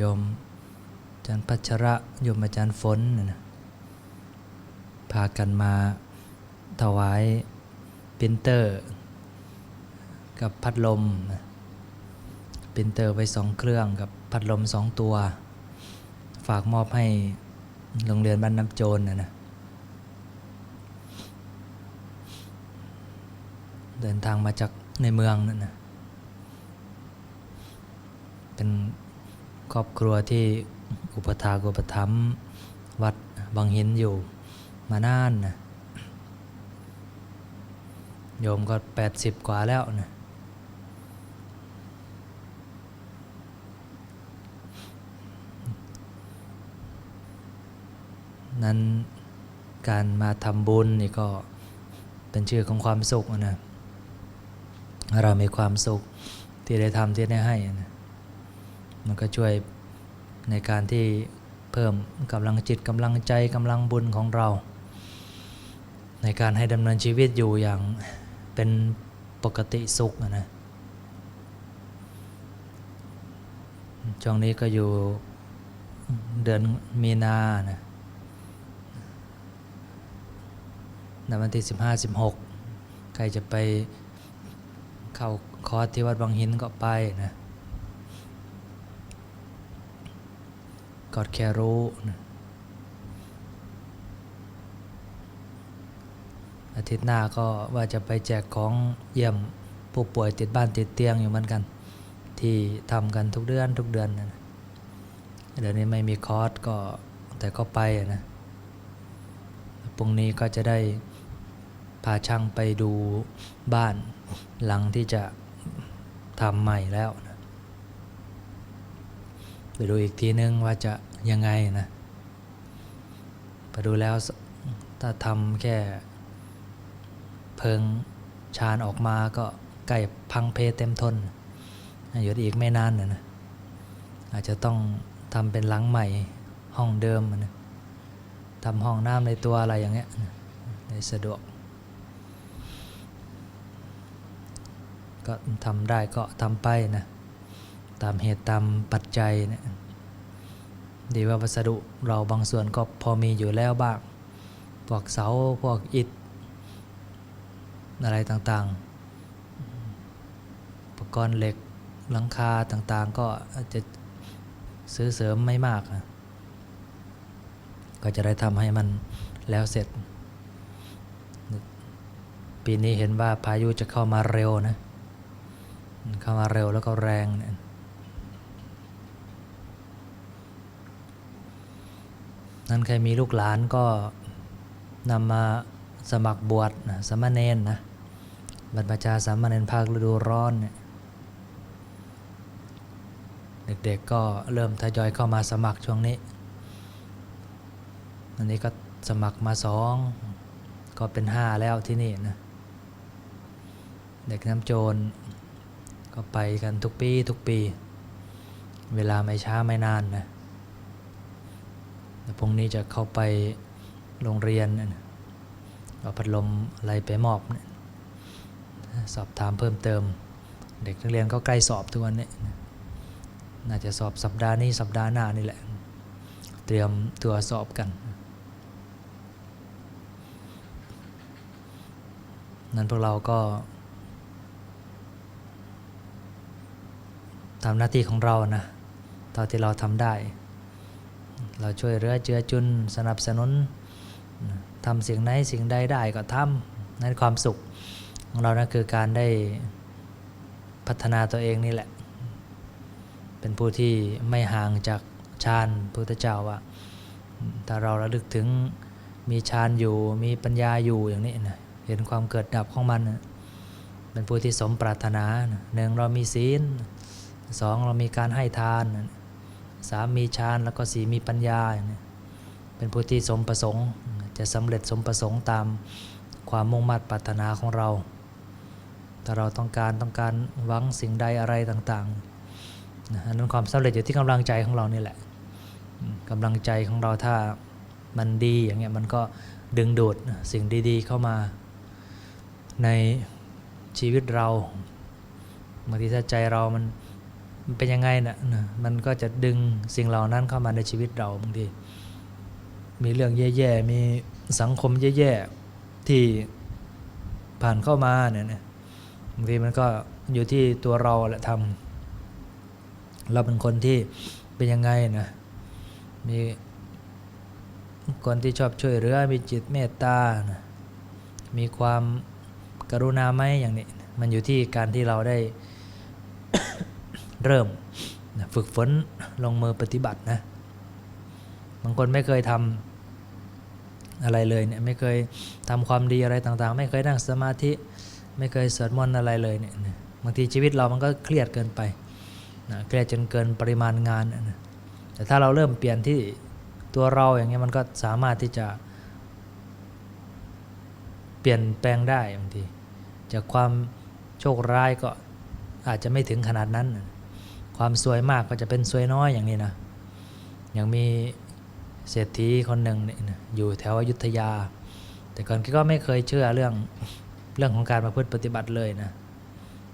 โยมอาจารย์พัชระโยมอาจารย์ฝนนะพากันมาถวายปินเตอร์ กับพัดลมปินเตอร์ไปสองเครื่องกับพัดลมสองตัว ฝากมอบให้โรงเรียนบ้านน้ำโจรนะนะเดินทางมาจากในเมืองนั่นนะเป็น ครอบครัวที่อุปถากอุปถัมภ์วัดบางหินอยู่มานานนะโยมก็ 80 กว่าแล้วนะนั้นการมาทำบุญนี่ก็เป็นชื่อของความสุขนะเรามีความสุขที่ได้ทำที่ได้ให้นะ มันก็ช่วยในการที่เพิ่มกำลังจิตกำลังใจกำลังบุญของเรา ในการให้ดำเนินชีวิตอยู่อย่างเป็นปกติสุขอะนะช่วงนี้ก็อยู่เดือนมีนานะในวันที่ 15 16 ใครจะไปเข้าคอร์สที่วัดบางหินก็ไปนะ กอดแค่รู้นะอาทิตย์หน้าก็ว่าจะไปแจกของเยี่ยมผู้ป่วยติดบ้านติดเตียงอยู่เหมือนกัน ที่ทำกันทุกเดือนทุกเดือนนะเดี๋ยวนี้ไม่มีคอร์สก็แต่ก็ไปนะพรุ่งนี้ก็จะได้พาช่างไปดูบ้านหลังที่จะทำใหม่แล้ว ไปดูอีกทีนึงว่าจะยังไงนะไปดูแล้วถ้าทำแค่เพิงชานออกมาก็ใกล้พังเพเต็มทนอยู่อีกไม่นานนะนะอาจจะต้องทำเป็นหลังใหม่ห้องเดิมนะทำห้องน้ำในตัวอะไรอย่างเงี้ยในสะดวก ก็ทำได้ก็ทำไปนะ ตามเหตุตามปัจจัยเนะดีว่าวัสดุเราบางส่วนก็พอมีอยู่แล้วบ้าง พวกเสา พวกอิฐ อะไรต่างๆ อุปกรณ์เหล็ก หลังคาต่างๆ ก็อาจจะซื้อเสริมไม่มาก ก็จะได้ทำให้มันแล้วเสร็จ ปีนี้เห็นว่าพายุจะเข้ามาเร็วนะ เข้ามาเร็วแล้วก็แรงเนี่ย นั้นใครมีลูกหลานก็นำมาสมัครบวชนะสามเณรนะบรรพชาสามเณรภาคฤดูร้อนเนี่ยเด็กๆก็เริ่มทยอยเข้ามาสมัครช่วงนี้ อันนี้ก็สมัครมาสองก็เป็นห้าแล้วที่นี่นะ เด็กน้ำโจรก็ไปกันทุกปีทุกปี เวลาไม่ช้าไม่นานนะ พรุ่งนี้จะเข้าไปโรงเรียนเอาพัดลมอะไรไปมอบ สอบถามเพิ่มเติม เด็กนักเรียนก็ใกล้สอบทุกวันนี้นะน่าจะสอบสัปดาห์นี้สัปดาห์หน้านี่แหละ เตรียมตัวสอบกัน นั้นพวกเราก็ทำหน้าที่ของเรานะเท่าที่เราทำได้ เราช่วยเหลือเจือจุนสนับสนุนทำสิ่งไหนสิ่งใดได้ก็ทำนั่นความสุขของเรานะคือการได้พัฒนาตัวเองนี่แหละ เป็นผู้ที่ไม่ห่างจากฌานพุทธเจ้าว่าถ้าเราระลึกถึงมีฌานอยู่มีปัญญาอยู่อย่างนี้นะเห็นความเกิดดับของมันนะเป็นผู้ที่สมปรารถนาหนึ่งเรามีศีลสองเรามีการให้ทาน สามมีฌานแล้วก็สี่มีปัญญาเป็นผู้ที่สมประสงค์ จะสำเร็จสมประสงค์ตามความมุ่งมั่นปรารถนาของเราถ้าเราต้องการต้องการหวังสิ่งใดอะไรต่างๆนะอันนั้นความสำเร็จอยู่ที่กำลังใจของเรานี่แหละกำลังใจของเราถ้ามันดีอย่างเงี้ยมันก็ดึงดูดสิ่งดีๆเข้ามาในชีวิตเราบางทีถ้าใจเรามัน มันเป็นยังไงนะนะมันก็จะดึงสิ่งเหล่านั้นเข้ามาในชีวิตเราบางทีมีเรื่องแย่ๆ มีสังคมแย่ๆ ที่ผ่านเข้ามาเนี่ยนะบางทีมันก็อยู่ที่ตัวเราแหละทำเราเป็นคนที่เป็นยังไงนะมีคนที่ชอบช่วยเหลือมีจิตเมตตานะมีความกรุณาไหมอย่างนี้ มันอยู่ที่การที่เราได้ เริ่มฝึกฝนลงมือปฏิบัตินะบางคนไม่เคยทำอะไรเลยเนี่ยไม่เคยทำความดีอะไรต่างๆ ไม่เคยนั่งสมาธิไม่เคยสวดมนต์อะไรเลยเนี่ยบางทีชีวิตเรามันก็เครียดเกินไปนะเครียดจนเกินปริมาณงานนะแต่ถ้าเราเริ่มเปลี่ยนที่ตัวเราอย่างเงี้ยมันก็สามารถที่จะ เปลี่ยนแปลงได้บางทีจากความโชคร้ายก็อาจจะไม่ถึงขนาดนั้นนะ ความสวยมากก็จะเป็นสวยน้อยอย่างนี้นะอย่างมีเศรษฐีคนหนึ่งนะอยู่แถวอยุธยา แต่ก่อนแกก็ไม่เคยเชื่อเรื่องเรื่องของการประพฤติปฏิบัติเลยนะ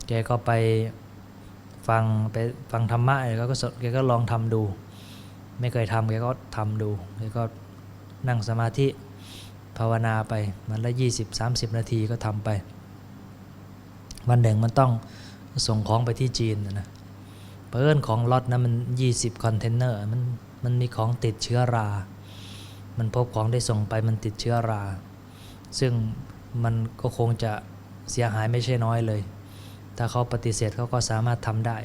แกก็ไปฟังไปฟังธรรมะแกก็สแกก็ลองทำดู ไม่เคยทำแกก็ทำดูแกก็นั่งสมาธิภาวนาไปมันละยี่สิบสามสิบนาทีก็ทำไป วันหนึ่งมันต้องส่งของไปที่จีนนะ เพิ่นของล็อตนะมัน 20 คอนเทนเนอร์มันมันมีของติดเชื้อรา มันพบของได้ส่งไปมันติดเชื้อรา ซึ่งมันก็คงจะเสียหายไม่ใช่น้อยเลย ถ้าเขาปฏิเสธเขาก็สามารถทำได้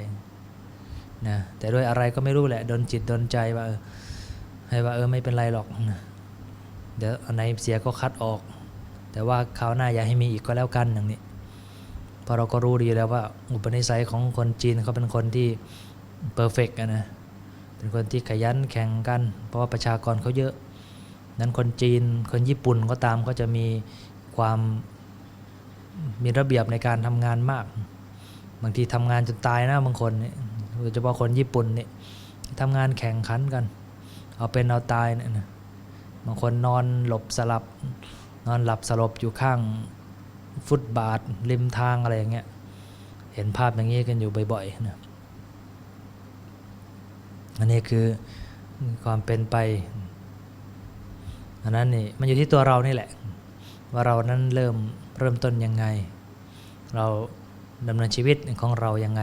นะแต่ด้วยอะไรก็ไม่รู้แหละโดนจิตโดนใจว่าให้ว่าเออไม่เป็นไรหรอกนะเดี๋ยวอันไหนเสียก็คัดออก แต่ว่าคราวหน้าอย่าให้มีอีกก็แล้วกันอย่างนี้ เพราะเราก็รู้ดีแล้วว่า อุปนิสัยของคนจีนเขาเป็นคนที่เพอร์เฟกต์นะเป็นคนที่ขยันแข่งกัน เพราะว่าประชากรเขาเยอะ นั้นคนจีนคนญี่ปุ่นก็ตามก็จะมีความมีระเบียบในการทำงานมาก บางทีทำงานจนตายนะบางคนเนี่ยโดยเฉพาะคนญี่ปุ่นเนี่ยทำงานแข่งขันกัน เอาเป็นเอาตายเนี่ยนะบางคนนอนหลบสลับนอนหลับสลบอยู่ข้าง ฟุตบาทริมทางอะไรอย่างเงี้ย เห็นภาพอย่างนี้กันอยู่บ่อยๆนะอันนี้คือความเป็นไป อันนั้นนี่มันอยู่ที่ตัวเรานี่แหละ ว่าเรานั้นเริ่มเริ่มต้นยังไง เราดำเนินชีวิตของเรายังไง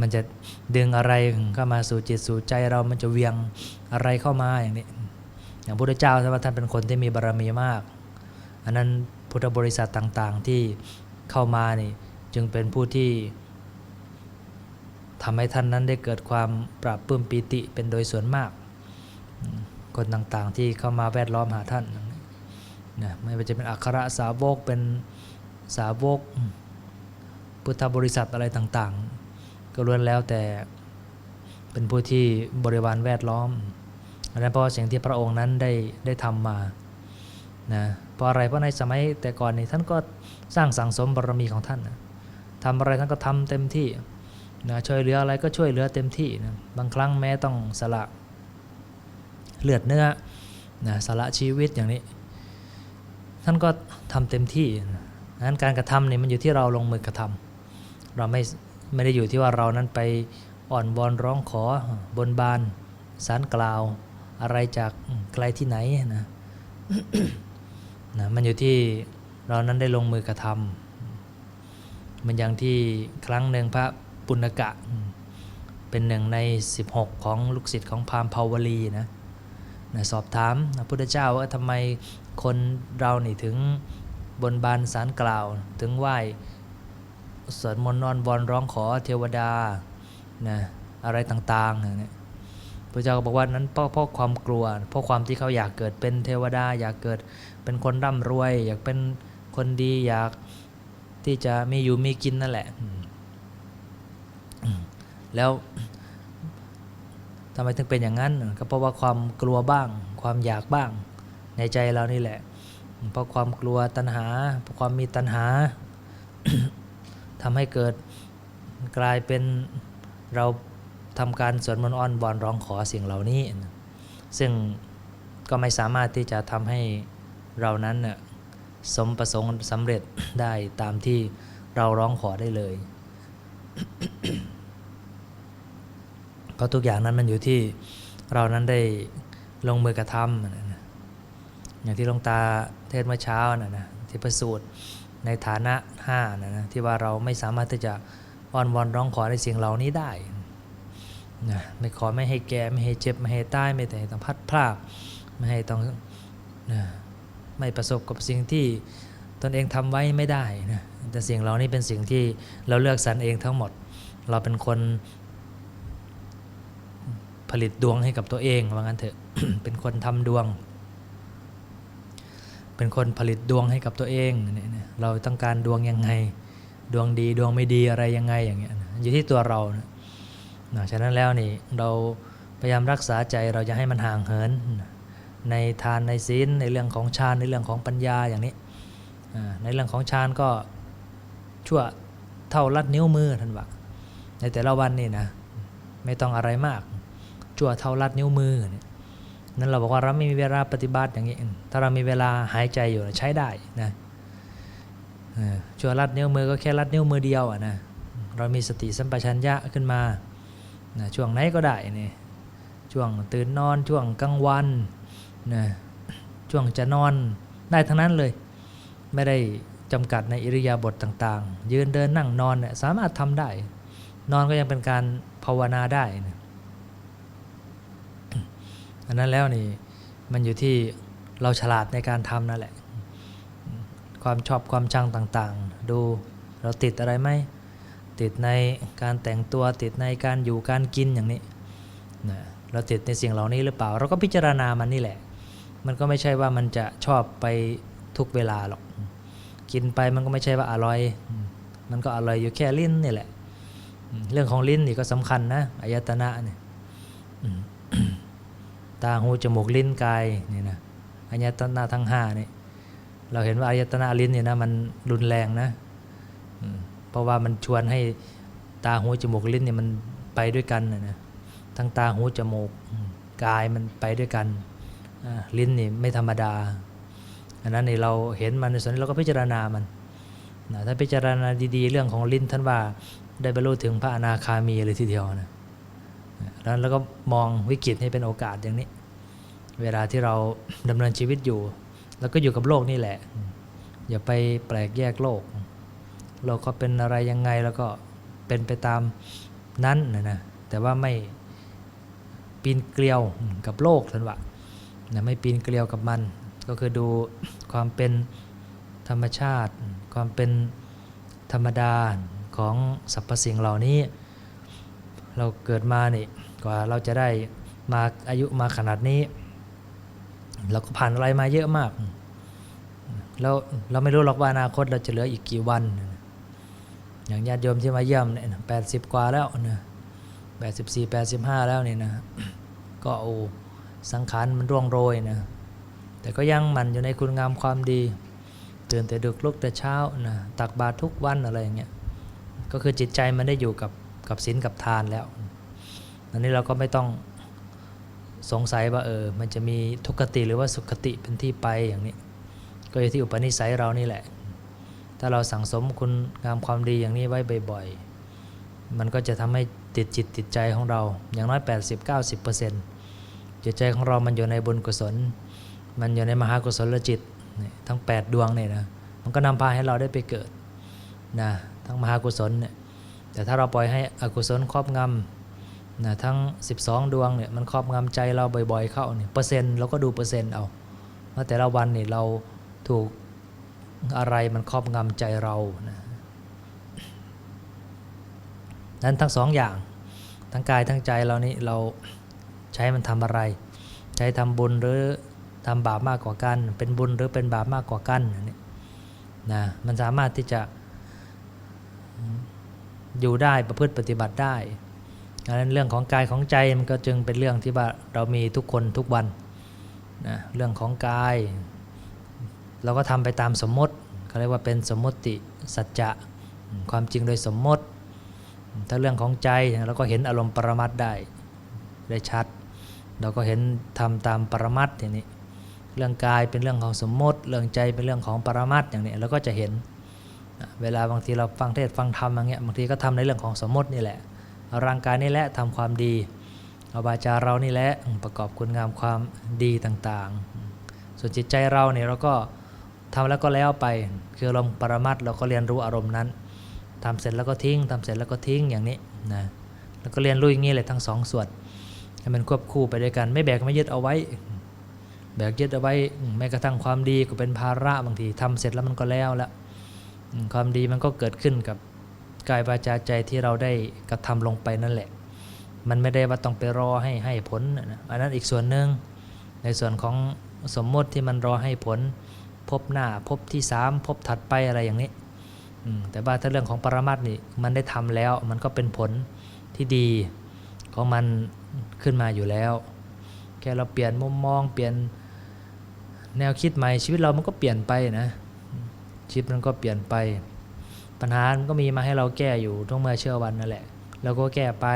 มันจะดึงอะไรเข้ามาสู่จิตสู่ใจเรามันจะเวียงอะไรเข้ามาอย่างนี้ อย่างพระพุทธเจ้าใช่ไหมท่านเป็นคนที่มีบารมีมาก อันนั้นพุทธบริษัทต่างๆที่เข้ามานี่จึงเป็นผู้ที่ทำให้ท่านนั้นได้เกิดความปราบปื้มปีติเป็นโดยส่วนมาก คนต่างๆที่เข้ามาแวดล้อมหาท่านนะไม่ว่าจะเป็นอัครสาวกเป็นสาวก พุทธบริษัทอะไรต่างๆ ก็ล้วนแล้วแต่เป็นผู้ที่บริวารแวดล้อม อันนั้นเพราะสิ่งที่พระองค์นั้นได้ได้ทำมานะเพราะอะไรเพราะในสมัยแต่ก่อนนี่ท่านก็สร้างสังสมบารมีของท่านนะทำอะไรท่านก็ทำเต็มที่นะช่วยเหลืออะไรก็ช่วยเหลือเต็มที่นะบางครั้งแม้ต้องสละเลือดเนื้อนะสละชีวิตอย่างนี้ ท่านก็ทำเต็มที่นะนั้นการกระทำนี่มันอยู่ที่เราลงมือกระทำเราไม่ไม่ได้อยู่ที่ว่าเรานั้นไปอ่อนบอนร้องขอบนบานสารกล่าว อะไรจากใครที่ไหนนะนะมันอยู่ที่เรานั้นได้ลงมือกระทำมันอย่างที่ครั้งหนึ่งพระปุณกะ เป็นหนึ่งใน 16 ของลูกศิษย์ของพราหมณ์ภาวลีนะนะสอบถามพระพุทธเจ้าว่าทำไมคนเรานี่ถึงบนบานสารกล่าว ถึงไหว้สวดมนต์นอนบอนร้องขอเทวดานะอะไรต่างๆอย่างนี้พ ระเจ้าก็บอกว่านั้นเพราะเพราะความกลัว เพราะความที่เขาอยากเกิดเป็นเทวดา อยากเกิดเป็นคนร่ำรวย อยากเป็นคนดีอยากที่จะมีอยู่มีกินนั่นแหละ แล้วทำไมถึงเป็นอย่างนั้น ก็เพราะว่าความกลัวบ้าง ความอยากบ้าง ในใจเรานี่แหละ เพราะความกลัวตัณหา เพราะความมีตัณหาทำให้เกิดกลายเป็นเรา ทำการสวดมนต์อ้อนบอนร้องขอสิ่งเหล่านี้ ซึ่งก็ไม่สามารถที่จะทำให้เรานั้นน่ยสมประสงค์สำเร็จได้ตามที่เราร้องขอได้เลย ก็ทุกอย่างนั้นมันอยู่ที่เรานั้นได้ลงมือกระทำอย่างที่หลวงตาเทศเมื่อเช้านะนะที่ประสูตรในฐานะห้านะนะที่ว่าเราไม่สามารถที่จะอ้อนวอนร้องขอในสิ่งเหล่านี้ได้ นะไม่ขอไม่ให้แก่ไม่ให้เจ็บไม่ให้ตายไม่แต่ต้องพัดพลากไม่ให้ต้องนะไม่ประสบกับสิ่งที่ตนเองทำไว้ไม่ได้นะแต่สิ่งเหล่านี้เป็นสิ่งที่เราเลือกสรรเองทั้งหมด เราเป็นคนผลิตดวงให้กับตัวเองว่างั้นเถอะเป็นคนทำดวง เป็นคนผลิตดวงให้กับตัวเองเราต้องการดวงยังไง ดวงดีดวงไม่ดีอะไรยังไงอย่างเงี้ยอยู่ที่ตัวเรานะ นะฉะนั้นแล้วนี่เราพยายามรักษาใจเราจะให้มันห่างเหิน ในทานในศีลในเรื่องของฌานในเรื่องของปัญญาอย่างนี้ ในเรื่องของฌานก็ชั่วเท่าลัดนิ้วมือท่านว่าในแต่ละวันนี่นะไม่ต้องอะไรมาก ชั่วเท่าลัดนิ้วมือนั่นเราบอกว่าเราไม่มีเวลาปฏิบัติอย่างนี้ ถ้าเรามีเวลาหายใจอยู่ใช้ได้นะชั่วลัดนิ้วมือก็แค่ลัดนิ้วมือเดียวอะนะเรามีสติสัมปชัญญะขึ้นมา นะช่วงไหนก็ได้นี่ช่วงตื่นนอนช่วงกลางวันนะช่วงจะนอนได้ทั้งนั้นเลย ไม่ได้จำกัดในอิริยาบถต่างๆ ยืนเดินนั่งนอนเนี่ยสามารถทำได้ นอนก็ยังเป็นการภาวนาได้นะอันนั้นแล้วนี่มันอยู่ที่เราฉลาดในการทำนั่นแหละ ความชอบความชังต่างๆ ดูเราติดอะไรไหม ติดในการแต่งตัวติดในการอยู่การกินอย่างนี้นะเราติดในสิ่งเหล่านี้หรือเปล่า เราก็พิจารณามันนี่แหละ มันก็ไม่ใช่ว่ามันจะชอบไปทุกเวลาหรอก กินไปมันก็ไม่ใช่ว่าอร่อย มันก็อร่อยอยู่แค่ลิ้นนี่แหละ เรื่องของลิ้นนี่ก็สำคัญนะอายตนะเนี่ยตาหูจมูกลิ้นกายนี่นะอายตนะทั้งห้านี่เราเห็นว่าอายตนะลิ้นเนี่ยนะมันรุนแรงนะอื ราะว่ามันชวนให้ตาหูจมูกลิ้นเนี่ยมันไปด้วยกันนะนะทั้งตาหูจมูกกายมันไปด้วยกันอ่าลิ้นนี่ไม่ธรรมดาอันนั้นนี่เราเห็นมันในส่วนนี้เราก็พิจารณามันนะถ้าพิจารณาดีๆ เรื่องของลิ้นท่านว่าได้บรรลุถึงพระอนาคามีเลยทีเดียวนะแล้วเราก็มองวิกฤตให้เป็นโอกาสอย่างนี้ เวลาที่เราดำเนินชีวิตอยู่ แล้วก็อยู่กับโลกนี่แหละ อย่าไปแปลกแยกโลก โลกก็เป็นอะไรยังไงแล้วก็เป็นไปตามนั้นนะนะแต่ว่าไม่ปีนเกลียวกับโลกทันวะนะไม่ปีนเกลียวกับมัน ก็คือดูความเป็นธรรมชาติ ความเป็นธรรมดาของสรรพสิ่งเหล่านี้ เราเกิดมานี่กว่าเราจะได้มาอายุมาขนาดนี้ เราก็ผ่านอะไรมาเยอะมากแล้วเราไม่รู้หรอกว่าอนาคตเราจะเหลืออีกกี่วัน อย่างญาติโยมที่มาเยี่ยมเนี่ยแปดสิบกว่าแล้วนะแปดสิบสี่แปดสิบห้าแล้วนี่นะ ก็โอ้สังขารมันร่วงโรยนะ แต่ก็ยังมันอยู่ในคุณงามความดีตื่นแต่ดึกลุกแต่เช้านะตักบาตรทุกวันอะไรอย่างเงี้ยก็คือจิตใจมันได้อยู่กับกับศีลกับทานแล้วอันนี้เราก็ไม่ต้องสงสัยว่าเออมันจะมีทุกขติหรือว่าสุขติเป็นที่ไปอย่างนี้ ก็อยู่ที่อุปนิสัยเรานี่แหละ ถ้าเราสั่งสมคุณงามความดีอย่างนี้ไว้บ่อยๆ มันก็จะทำให้ติดจิตติดใจของเรา อย่างน้อย 80-90%จิตใจของเรามันอยู่ในบุญกุศล มันอยู่ในมหากุศลจิตทั้ง 8 ดวงเนี่ยนะ มันก็นำพาให้เราได้ไปเกิดนะทั้งมหากุศลเนี่ย แต่ถ้าเราปล่อยให้อกุศลครอบงำนะทั้ง 12 ดวงเนี่ยมันครอบงำใจเราบ่อยๆ เข้าเนี่ยเปอร์เซ็นต์เราก็ดูเปอร์เซ็นต์เอาว่าแต่ละวันเนี่ยเราถูก อะไรมันครอบงำใจเรานะนั้นทั้งสองอย่าง ทั้งกายทั้งใจเรานี่เราใช้มันทำอะไร ใช้ทำบุญหรือทำบาปมากกว่ากัน เป็นบุญหรือเป็นบาปมากกว่ากันนนี้นะมันสามารถที่จะอยู่ได้ประพฤติปฏิบัติได้ดังนั้นเรื่องของกายของใจมันก็จึงเป็นเรื่องที่ว่าเรามีทุกคนทุกวันนะเรื่องของกาย เราก็ทำไปตามสมมติเขาเรียกว่าเป็นสมมติสัจจะความจริงโดยสมมติ ถ้าเรื่องของใจเราก็เห็นอารมณ์ปรมัตได้ได้ชัด เราก็เห็นทำตามปรมัตอย่างนี้เรื่องกายเป็นเรื่องของสมมติ เรื่องใจเป็นเรื่องของปรมัตอย่างนี้เราก็จะเห็นเวลาบางทีเราฟังเทศฟังธรรมอย่างเงี้ยบางทีก็ทำในเรื่องของสมมตินี่แหละเอาร่างกายนี่แหละทำความดีเอาบาจาเรานี่แหละประกอบคุณงามความดีต่างๆ ส่วนจิตใจเราเนี่ยเราก็ ทำแล้วก็แล้วไป คืออารมณ์ปรมัตเราก็เรียนรู้อารมณ์นั้นทำเสร็จแล้วก็ทิ้งทำเสร็จแล้วก็ทิ้งอย่างนี้นะแล้วก็เรียนรู้อย่างนี้เลยทั้งสองส่วนให้มันควบคู่ไปด้วยกัน ไม่แบกไม่ยึดเอาไว้ แบกยึดเอาไว้แม้กระทั่งความดีก็เป็นภาระบางทีทำเสร็จแล้วมันก็แล้วละความดีมันก็เกิดขึ้นกับกายวาจาใจที่เราได้กระทำลงไปนั่นแหละ มันไม่ได้ว่าต้องไปรอให้ให้ผลอันนั้นอีกส่วนหนึ่งในส่วนของสมมติที่มันรอให้ผล พบหน้าพบที่สามพบถัดไปอะไรอย่างนี้ แต่ว่าถ้าเรื่องของปรมัตนี่มันได้ทำแล้วมันก็เป็นผลที่ดีของมันขึ้นมาอยู่แล้ว แค่เราเปลี่ยนมุมมองเปลี่ยนแนวคิดใหม่ชีวิตเรามันก็เปลี่ยนไปนะชีวิตมันก็เปลี่ยนไป ปัญหามันก็มีมาให้เราแก้อยู่ทุกเมื่อเชื่อวันนั่นแหละเราก็แก้ไป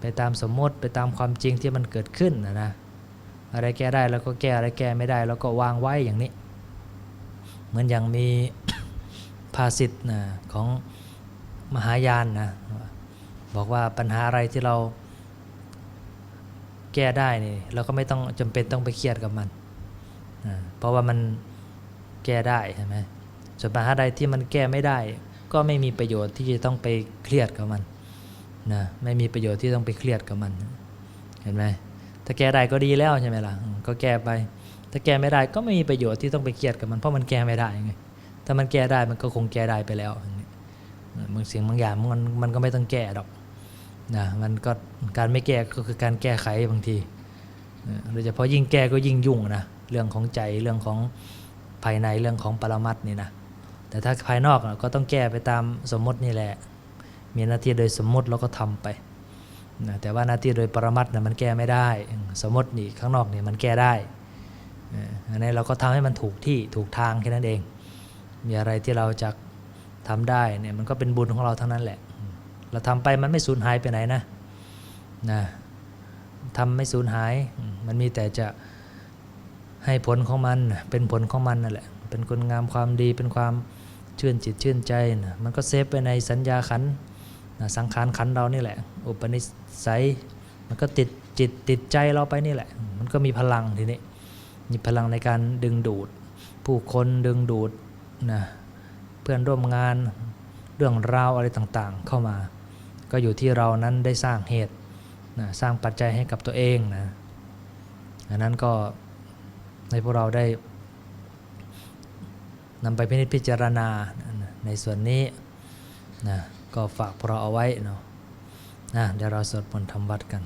ไปตามสมมติไปตามความจริงที่มันเกิดขึ้นนะนะอะไรแก้ได้เราก็แก้อะไรแก้ไม่ได้เราก็วางไว้อย่างนี้ เหมือนอย่างมีภาษิตนะของมหายานนะบอกว่าปัญหาอะไรที่เราแก้ได้นี่เราก็ไม่ต้องจำเป็นต้องไปเครียดกับมันอ่าเพราะว่ามันแก้ได้ใช่ไหมส่วนปัญหาใดที่มันแก้ไม่ได้ ก็ไม่มีประโยชน์ที่จะต้องไปเครียดกับมันนะไม่มีประโยชน์ที่ต้องไปเครียดกับมัน เห็นไหมถ้าแก้ได้ก็ดีแล้วใช่ไหมล่ะก็แก้ไป ถ้าแก้ไม่ได้ก็ไม่มีประโยชน์ที่ต้องไปเครียดกับมันเพราะมันแก้ไม่ได้ไงถ้ามันแก้ได้มันก็คงแก้ได้ไปแล้วอย่างนี้บางสิ่งบางอย่างมันมันก็ไม่ต้องแก้หรอกนะมันก็การไม่แก้ก็คือการแก้ไขบางทีโดยเฉพาะยิ่งแก้ก็ยิ่งยุ่งนะเรื่องของใจเรื่องของภายในเรื่องของปรมัตนี่นะแต่ถ้าภายนอกน่ะก็ต้องแก้ไปตามสมมตินี่แหละ มีหน้าที่โดยสมมติเราก็ทำไปนะแต่ว่าหน้าที่โดยปรมัตถ์น่ะมันแก้ไม่ได้ สมมตินี่ข้างนอกนี่มันแก้ได้ อันนี้เราก็ทำให้มันถูกที่ถูกทางแค่นั้นเอง มีอะไรที่เราจะทำได้เนี่ยมันก็เป็นบุญของเราทั้งนั้นแหละ เราทำไปมันไม่สูญหายไปไหนนะนะทำไม่สูญหาย มันมีแต่จะให้ผลของมันเป็นผลของมันนั่นแหละ เป็นคุณงามความดีเป็นความชื่นจิตชื่นใจนะมันก็เซฟไปในสัญญาขันนะสังขารขันเรานี่แหละ อุปนิสัย มันก็ติดจิตติดใจเราไปนี่แหละ มันก็มีพลังทีนี้ มีพลังในการดึงดูด ผู้คนดึงดูดนะเพื่อนร่วมงานเรื่องราวอะไรต่างๆ เข้ามา ก็อยู่ที่เรานั้นได้สร้างเหตุนะสร้างปัจจัยให้กับตัวเองนะอันนั้นก็ในพวกเราได้นำไปพิจพิจารณาในส่วนนี้นะก็ฝากพวกเราเอาไว้เนาะนะเดี๋ยวเราสวดมนต์ทำวัดกัน